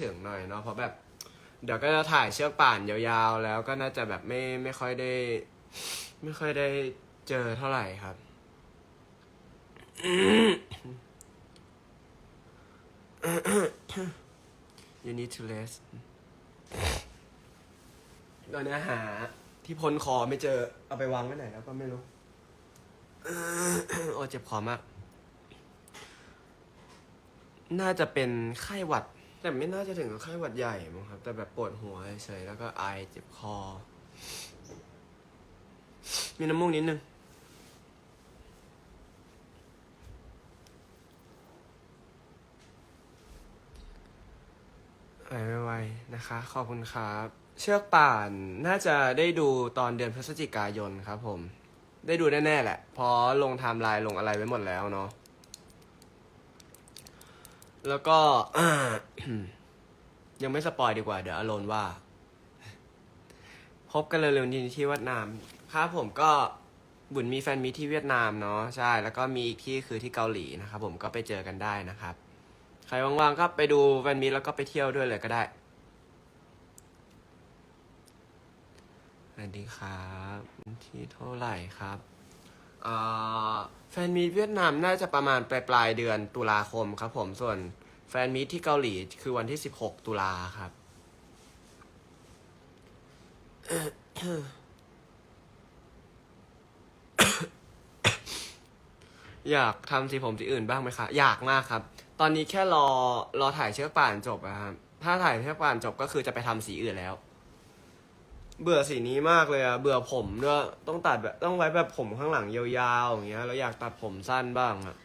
ถึงหน่อยเนาะเพราะแบบ เดี๋ยวก็จะถ่ายเชือกป่านยาวๆ แล้วก็น่าจะแบบไม่ไม่ค่อยได้ ไม่ค่อยได้เจอเท่าไหร่ครับ you need to rest ตอนนี้หาที่พ้นคอไม่เจอเอาไปวางไว้ไหนแล้วก็ไม่รู้ โอ้เจ็บคอมาก น่าจะเป็นไข้หวัด แต่ไม่น่าจะถึงกับไข้หวัดใหญ่มั้งครับ แต่แบบปวดหัวเฉยๆแล้วก็ไอเจ็บคอ มีน้ำมูกนิดนึงหายไวๆนะคะ ขอบคุณครับ เชือกป่านน่าจะได้ดูตอนเดือนพฤศจิกายนครับผม ได้ดูแน่ๆแหละเพราะลงไทม์ไลน์ลงอะไรไว้หมดแล้วเนาะ แล้วก็ ยังไม่สปอยดีกว่าเดี๋ยวอารนว่า พบกันเร็วๆนี้ที่เวียดนามครับผมก็บุญมีแฟนมีที่เวียดนามเนาะใช่ แล้วก็มีอีกที่คือที่เกาหลีนะครับผมก็ไปเจอกันได้นะครับ ใครว่างๆก็ไปดูแฟนมีแล้วก็ไปเที่ยวด้วยเลยก็ได้สวัสดีครับ ที่เท่าไหร่ครับ แฟนมีเวียดนามน่าจะประมาณปลายปลายเดือนตุลาคมครับผมส่วนแฟนมีที่เกาหลีคือวันที่ 16 ตุลาครับ อยากทำสีผมสีอื่นบ้างไหมคะ อยากมากครับ ตอนนี้แค่รอรอถ่ายเชือกป่านจบอะครับ ถ้าถ่ายเชือกป่านจบก็คือจะไปทำสีอื่นแล้ว เบื่อสีนี้มากเลยอะเบื่อผมด้วยต้องตัดแบบต้องไว้แบบผมข้างหลังยาวๆอย่างเงี้ยแล้วอยากตัดผมสั้นบ้างอะ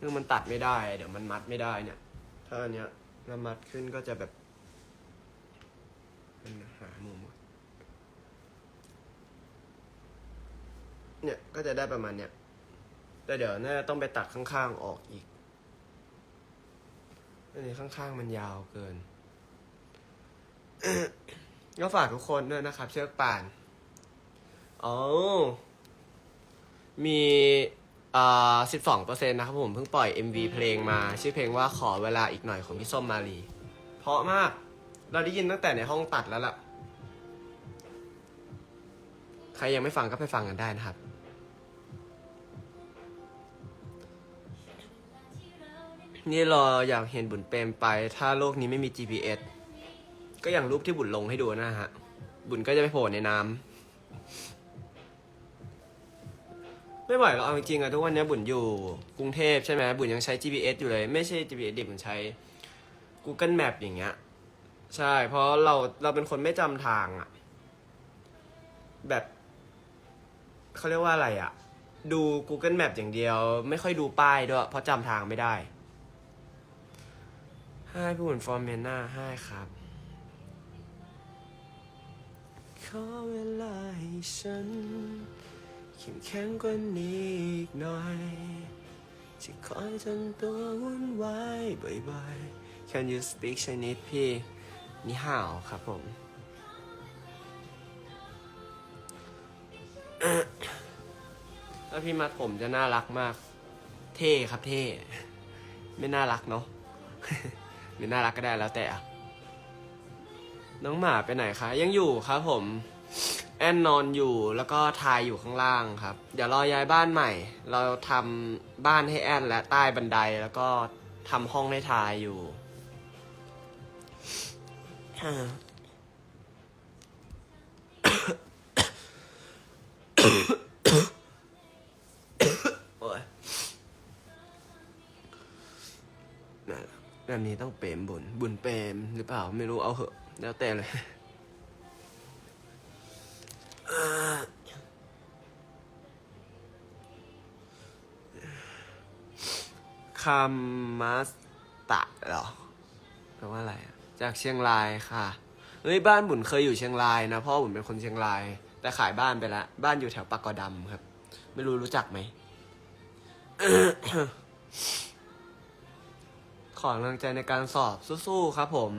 ซึ่งมันตัดไม่ได้ เดี๋ยวมันมัดไม่ได้เนี่ย ถ้าอันเนี้ยแล้วมัดขึ้นก็จะแบบหามุมเนี่ยก็จะได้ประมาณเนี้ยแต่เดี๋ยวน่าจะต้องไปตัดข้างๆออกอีกอันนี้ข้างๆมันยาวเกิน ก็ฝากทุกคนด้วยนะครับ เชือกป่านอ๋อมีอ่าสิบสองเปอร์เซ็นต์นะครับผมเพิ่งปล่อย MV เพลงมา ชื่อเพลงว่าขอเวลาอีกหน่อยของพี่ส้มมาลีเพราะมาก เราได้ยินตั้งแต่ในห้องตัดแล้วล่ะ ใครยังไม่ฟังก็ไปฟังกันได้นะครับ นี่รออยากเห็นบุญเปรมไป ถ้าโลกนี้ไม่มี GPS ก็อย่างรูปที่บุญลงให้ดูนะฮะ บุญก็จะไปโผล่ในน้ำไม่ไหวหรอกเอาจริงๆอะทุกวันนี้บุญอยู่กรุงเทพใช่ไหมบุญยังใช้ GPS อยู่เลย ไม่ใช่ GPS ดิบุญใช้ Google Map อย่างเงี้ย ใช่ เพราะเราเราเป็นคนไม่จำทางอะแบบเขาเรียกว่าอะไรอะดู Google Map อย่างเดียว ไม่ค่อยดูป้ายด้วย เพราะจำทางไม่ได้ให้พี่บุญฟอร์เมนหน้าให้ครับ ขอเวลาให้ฉันเข้มแข็งกว่านี้อีกหน่อยจะคอยทำตัววุ่นวายบ่อยๆ Can you speak Chinese พี่นี่ห่าวครับผม แล้วพี่มัดผมจะน่ารักมาก เท่ครับเท่ ไม่น่ารักเนาะ หรือน่ารักก็ได้แล้วแต่อะ น้องหมาไปไหนคะ ยังอยู่ครับผม แอนนอนอยู่แล้วก็ทายอยู่ข้างล่างครับ เดี๋ยวรอย้ายบ้านใหม่ เราทำบ้านให้แอนและใต้บันไดแล้วก็ทำห้องให้ทายอยู่โอ้ยนั่นแหละแบบนี้ต้องเปรมบุญ บุญเปรมหรือเปล่า ไม่รู้เอาเหอะ แล้วแต่เลยคามัสตะเหรอแปลว่าอะไรอะจากเชียงรายค่ะเฮ้ยบ้านบุญเคยอยู่เชียงรายนะพ่อบุญเป็นคนเชียงราย แต่ขายบ้านไปละบ้านอยู่แถวปากกอดำครับ ไม่รู้รู้จักไหมขอกำลังใจในการสอบสู้ๆครับผม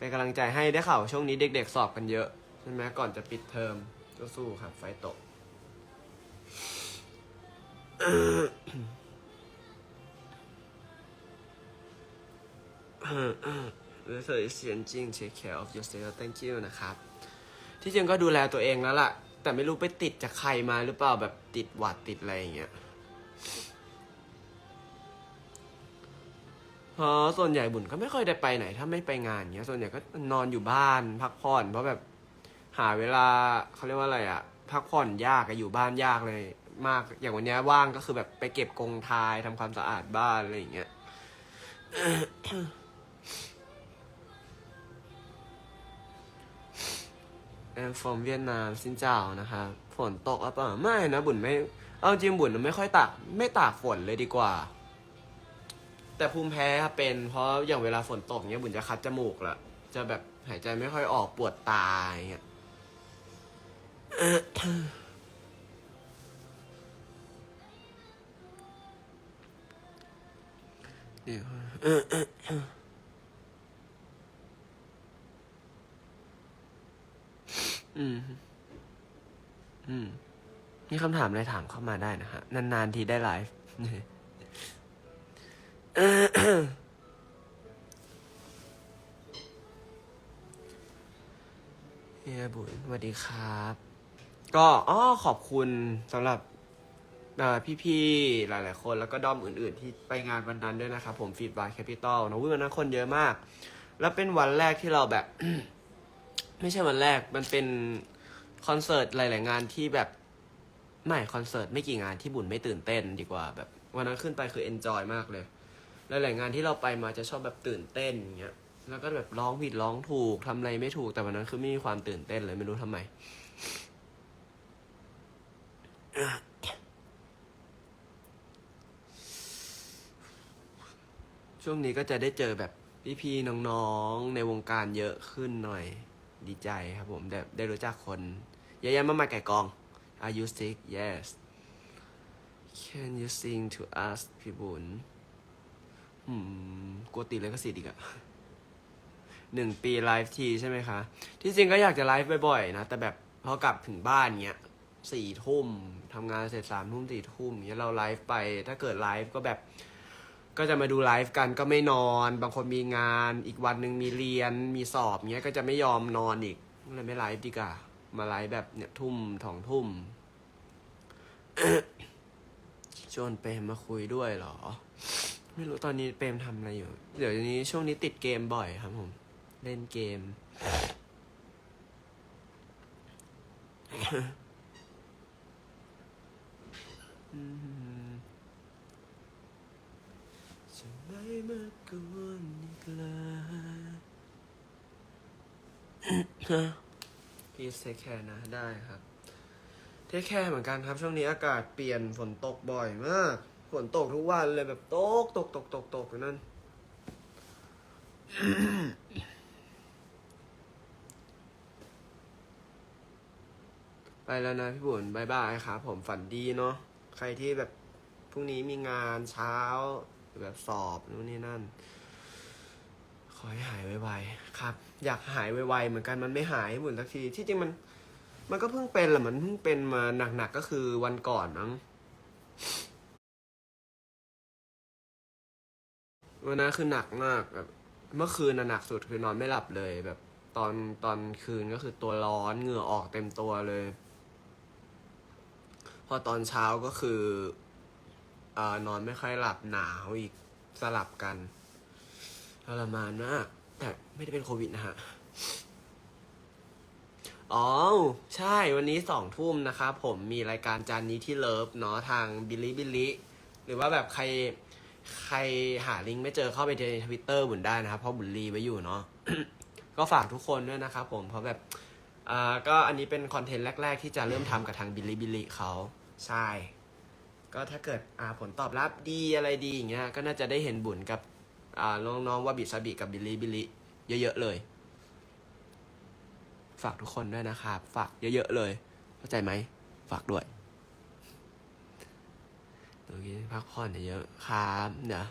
เป็นกำลังใจให้ได้ข่าวช่วงนี้เด็กๆ สอบกันเยอะ ใช่ไหมก่อนจะปิดเทอมสู้ๆครับไฟตกเออเธอเสียนจริง take care of yourself thank you นะครับ ที่จริงก็ดูแลตัวเองแล้วล่ะ แต่ไม่รู้ไปติดจากใครมาหรือเปล่าแบบติดหวัดติดอะไรอย่างเงี้ย เพราะส่วนใหญ่บุญก็ไม่ค่อยได้ไปไหน ถ้าไม่ไปงานเงี้ย ส่วนใหญ่ก็นอนอยู่บ้านพักผ่อนเพราะแบบ หาเวลาเขาเรียกว่าอะไรอะพักผ่อนยากอะอยู่บ้านยากเลย มากอย่างวันเนี้ยว่างก็คือแบบไปเก็บกรงทายทำความสะอาดบ้านอะไรอย่างเงี้ยแอมฟอร์มเวียดนามสินเจ้านะครับฝนตกหรือเปล่าไม่นะบุญไม่ เอาจริงบุญไม่ค่อยตากไม่ตากฝนเลยดีกว่า แต่ภูมิแพ้เป็นเพราะอย่างเวลาฝนตกเนี้ยบุญจะคัดจมูกละจะแบบหายใจไม่ค่อยออกปวดตาอย่างเงี้ยเดี๋ยวอืม อืม มีคำถามอะไรถามเข้ามาได้นะฮะ นาน ๆ ทีได้ไลฟ์ เฮียบุญสวัสดีครับ ก็อ๋อขอบคุณสำหรับพี่ๆ หลาย ๆ คนแล้วก็ด้อมอื่น ๆ ที่ไปงานวันนั้นด้วยนะครับ ผมฟีดบาร์แคปิตอลนะวิวันนั้นคนเยอะมาก แล้วเป็นวันแรกที่เราแบบ ไม่ใช่วันแรกมันเป็นคอนเสิร์ตหลาย ๆ งานที่แบบไม่คอนเสิร์ตไม่กี่งานที่บุญไม่ตื่นเต้นดีกว่าแบบ วันนั้นขึ้นไปคือเอนจอยมากเลย หลายๆงานที่เราไปมาจะชอบแบบตื่นเต้นอย่างเงี้ยแล้วก็แบบร้องผิดร้องถูกทำอะไรไม่ถูกแต่วันนั้นคือไม่มีความตื่นเต้นเลยไม่รู้ทำไมช่วงนี้ก็จะได้เจอแบบพี่ๆน้องๆ ในวงการเยอะขึ้นหน่อยดีใจครับผมได้ได้รู้จักคนเยอะแยะมากมายไก่กอง Are you sick yes Can you sing to us พี่บุญ อืมกลัวติดเลยก็สิทธิ์อีกอะหนึ่งปีไลฟ์ทีใช่ไหมคะ ที่จริงก็อยากจะไลฟ์บ่อยๆนะ แต่แบบพอกลับถึงบ้านเนี้ยสี่ทุ่มทำงานเสร็จสามทุ่มสี่ทุ่มเนี้ยเราไลฟ์ไป ถ้าเกิดไลฟ์ก็แบบ ก็จะมาดูไลฟ์กันก็ไม่นอน บางคนมีงานอีกวันหนึ่งมีเรียนมีสอบเงี้ยก็จะไม่ยอมนอนอีกเลยไม่ไลฟ์ดีกว่ามาไลฟ์แบบเนี่ยทุ่มถองทุ่มชวนเปมมาคุยด้วยเหรอ ไม่รู้ตอนนี้เปรมทำอะไรอยู่ เดี๋ยวนี้ช่วงนี้ติดเกมบ่อยครับผม เล่นเกมอืมจะไม่มากวนอีกแล้วพี่เทคแคร์นะ ได้ครับ เทคแคร์เหมือนกันครับ ช่วงนี้อากาศเปลี่ยนฝนตกบ่อยมาก ฝนตกทุกวันเลยแบบตกตกตกตกตกอยู่นั่น ไปแล้วนะพี่บุญบายบายครับผมฝันดีเนาะใครที่แบบพรุ่งนี้มีงานเช้าหรือแบบสอบนู่นนี่นั่น ขอให้หายไวๆครับ อยากหายไวๆเหมือนกันมันไม่หายบุญสักทีที่จริงมัน มันก็เพิ่งเป็นแหละมันเพิ่งเป็นมาหนักๆก็คือวันก่อนมั้ง วันนั้นคือหนักมากแบบเมื่อคืนน่ะหนักสุดคือนอนไม่หลับเลย แบบตอนตอนคืนก็คือตัวร้อนเหงื่อออกเต็มตัวเลย พอตอนเช้าก็คือเอ่อนอนไม่ค่อยหลับหนาวอีกสลับกันทรมานมากแต่ไม่ได้เป็นโควิดนะฮะอ๋อ ใช่วันนี้สองทุ่มนะครับผมมีรายการจานนี้ที่เลิฟเนาะทางบิลลี่บิลลี่หรือว่าแบบใคร ใครหาลิงก์ไม่เจอเข้าไปในทวิตเตอร์บุญได้นะครับ เพราะบุญรีไว้อยู่เนาะ ก็ฝากทุกคนด้วยนะครับผม เพราะแบบ อ่า ก็อันนี้เป็นคอนเทนต์แรก ๆ ที่จะเริ่มทำกับทางบิลลี่บิลลี่เขา ใช่ ก็ถ้าเกิด อ่า ผลตอบรับดีอะไรดีอย่างเงี้ย ก็น่าจะได้เห็นบุญกับ อ่า น้องๆว่าบิซาบิกับบิลลี่บิลลี่เยอะๆเลย ฝากทุกคนด้วยนะครับ ฝากเยอะๆเลย เข้าใจไหม ฝากด้วย โอเคพักผ่อนเยอะครับเดี๋ยว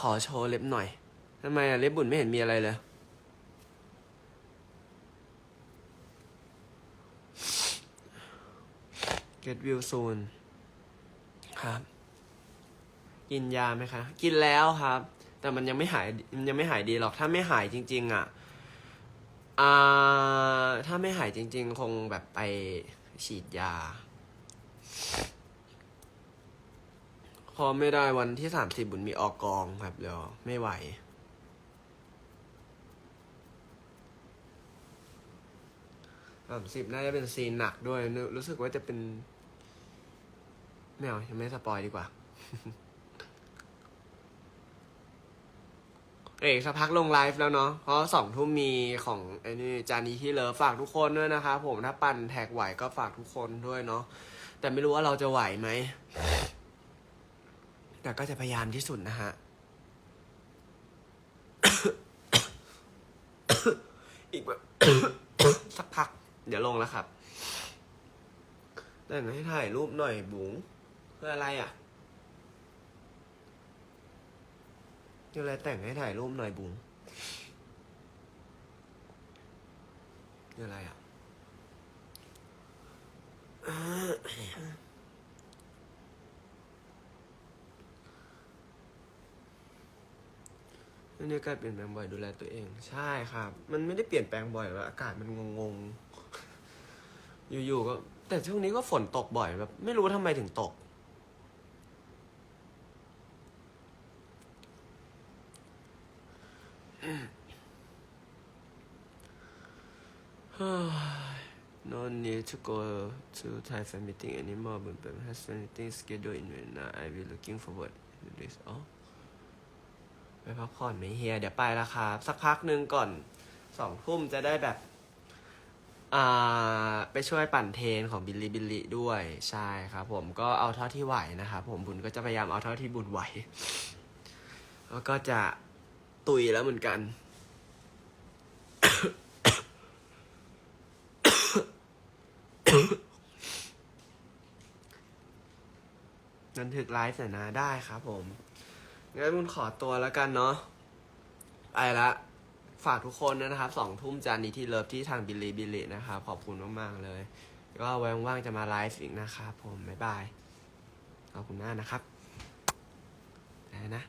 ขอโชว์เล็บหน่อยทำไมอะเล็บบุญไม่เห็นมีอะไรเลย get view soon ครับ กินยาไหมคะ กินแล้วครับ แต่มันยังไม่หายมันยังไม่หายดีหรอกถ้าไม่หายจริง ๆ อะอ่าถ้าไม่หายจริง ๆ คงแบบไปฉีดยา พอไม่ได้วันที่สามสิบบุญมีออกกองครับเดี๋ยวไม่ไหว สามสิบน่าจะเป็นซีนหนักด้วย รู้สึกว่าจะเป็นไม่เอายังไม่สปอยดีกว่า เอกสักพักลงไลฟ์แล้วเนาะ เพราะสองทุ่มมีของไอ้นี่จานีที่เลิฟฝากทุกคนด้วยนะครับผมถ้าปั่นแท็กไหวก็ฝากทุกคนด้วยเนาะ แต่ไม่รู้ว่าเราจะไหวไหม แต่ก็จะพยายามที่สุดนะฮะ อีกแบบสักพัก เดี๋ยวลงแล้วครับ แต่งให้ถ่ายรูปหน่อยบุ๋งเพื่ออะไรอะเดี๋ยวอะไรแต่งให้ถ่ายรูปหน่อยบุ๋งเดี๋ยวอะไรอะ เรื่องนี้การเปลี่ยนแปลงบ่อยดูแลตัวเอง ใช่ครับ มันไม่ได้เปลี่ยนแปลงบ่อยหรอกอากาศมันงงๆ อยู่ๆก็ แต่ช่วงนี้ก็ฝนตกบ่อยแบบ ไม่รู้ทำไมถึงตก No need to go to Thai fan meeting anymore but but has anything scheduled in Vietnam I will looking forward to this อ๋อ พักผ่อนไหมเฮีย เดี๋ยวไปแล้วครับสักพักหนึ่งก่อนสองทุ่มจะได้แบบอ่าไปช่วยปั่นเทรนของบิลลี่บิลลี่ด้วยใช่ครับ ผมก็เอาเท่าที่ไหวนะครับผมบุญก็จะพยายามเอาเท่าที่บุญไหวแล้วก็จะตุยแล้วเหมือนกัน นันทึกไลฟ์หน่อยนะได้ครับผม งั้นมุนขอตัวแล้วกันเนาะไปละ ฝากทุกคนนะครับสองทุ่มจานนี้ที่เลิฟที่ทางบิลลี่บิลลี่นะครับ ขอบคุณมากๆเลย ก็ไว้ว่างๆจะมาไลฟ์อีกนะครับผม บ๊ายบาย ขอบคุณมากนะครับนะ